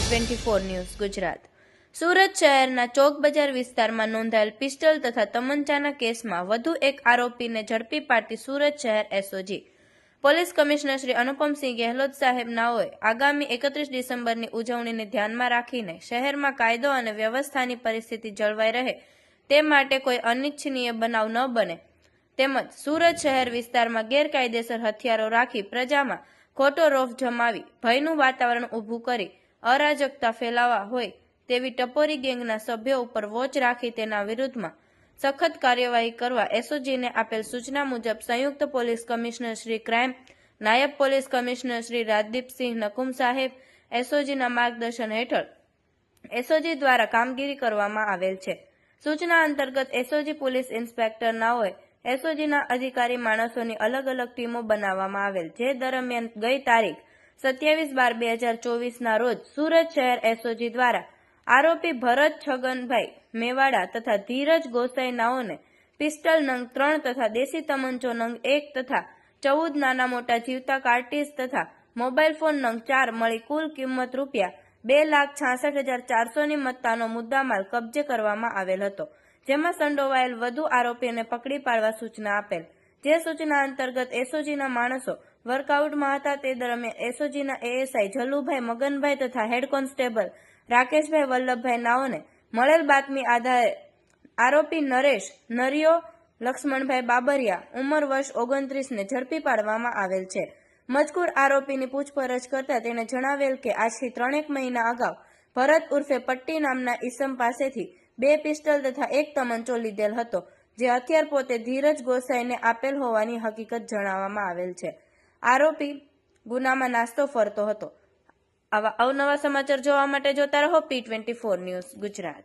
Twenty four news Gujarat. Surat શહેરના ચોક બજાર વિસ્તારમાં નોંધાયેલ પિસ્ટલ તથા તમંચાના કેસમાં વધુ એક આરોપીને ઝડપી પાડતી સુરત શહેર SOG. Police commissioner Shri Anupamsinh Gehlot સાહેબ નાઓએ આગામી એકત્રીસ ડિસેમ્બરની ઉજવણીને ધ્યાનમાં રાખીને શહેરમાં કાયદો અને વ્યવસ્થાની પરિસ્થિતિ જળવાઈ રહે તે માટે કોઈ અનિચ્છનીય બનાવ ન બને. તેમજ સુરત શહેર વિસ્તારમાં ગેરકાયદેસર હથિયારો રાખી પ્રજામાં ખોટો રોફ જમાવી, ભયનું વાતાવરણ ઊભું કરી, અરાજકતા ફેલાવા હોય તેવી ટપોરી ગેંગના સભ્યો ઉપર વોચ રાખી તેના વિરુદ્ધમાં સખત કાર્યવાહી કરવા એસઓજીને આપેલ સૂચના મુજબ સંયુક્ત પોલીસ કમિશનર શ્રી ક્રાઇમ, નાયબ પોલીસ કમિશનર શ્રી રાજદીપસિંહ નકુમ સાહેબ, એસઓજીના માર્ગદર્શન હેઠળ એસઓજી દ્વારા કામગીરી કરવામાં આવેલ છે. સૂચના અંતર્ગત એસઓજી પોલીસ ઇન્સ્પેક્ટર નાઓએ એસઓજીના અધિકારી માણસોની અલગ અલગ ટીમો બનાવવામાં આવેલ જે દરમિયાન ગઈ તારીખ સત્યાવીસ બાર બે હજાર ચોવીસના રોજ સુરત શહેર એસઓજી દ્વારા આરોપી ભરત છગનભાઈ મેવાડા તથા ધીરજ ગોસાઈ નાઓને પિસ્ટલ નંગ ત્રણ તથા દેશી તમંચો નંગ એક તથા ચૌદ નાના મોટા જીવતા કાર્ટીસ તથા મોબાઈલ ફોન નંગ ચાર મળી કુલ કિંમત રૂપિયા બે લાખ છાસઠ હજાર ચારસોની મત્તાનો મુદ્દામાલ કબજે કરવામાં આવેલ હતો. જેમાં સંડોવાયેલ વધુ આરોપીઓને પકડી પાડવા સૂચના આપેલ. જે સૂચના અંતર્ગત એસઓજીના માણસો વર્કઆઉટમાં હતા તે દરમિયાન એસઓજીના એએસઆઈ જલુભાઈ મગનભાઈ તથા હેડ કોન્સ્ટેબલ રાકેશભાઈ વલ્લભભાઈ નાઓને મળેલ બાતમી આધારે આરોપી નરેશ, નરિયો, લક્ષ્મણભાઈ બાબરિયા ઉંમર વર્ષ ઓગણત્રીસને ઝડપી પાડવામાં આવેલ છે. મજકૂર આરોપીની પૂછપરછ કરતા તેણે જણાવેલ કે આજથી ત્રણેક મહિના અગાઉ ભરત ઉર્ફે પટ્ટી નામના ઈસમ પાસેથી બે પિસ્ટલ તથા એક તમંચો લીધેલ હતો, જે હથિયાર પોતે ધીરજ ગોસાઈને આપેલ હોવાની હકીકત જણાવવામાં આવેલ છે. આરોપી ગુનામાં નાસ્તો ફરતો હતો. આવા અવનવા સમાચાર જોવા માટે જોતા રહો P twenty four news Gujarat.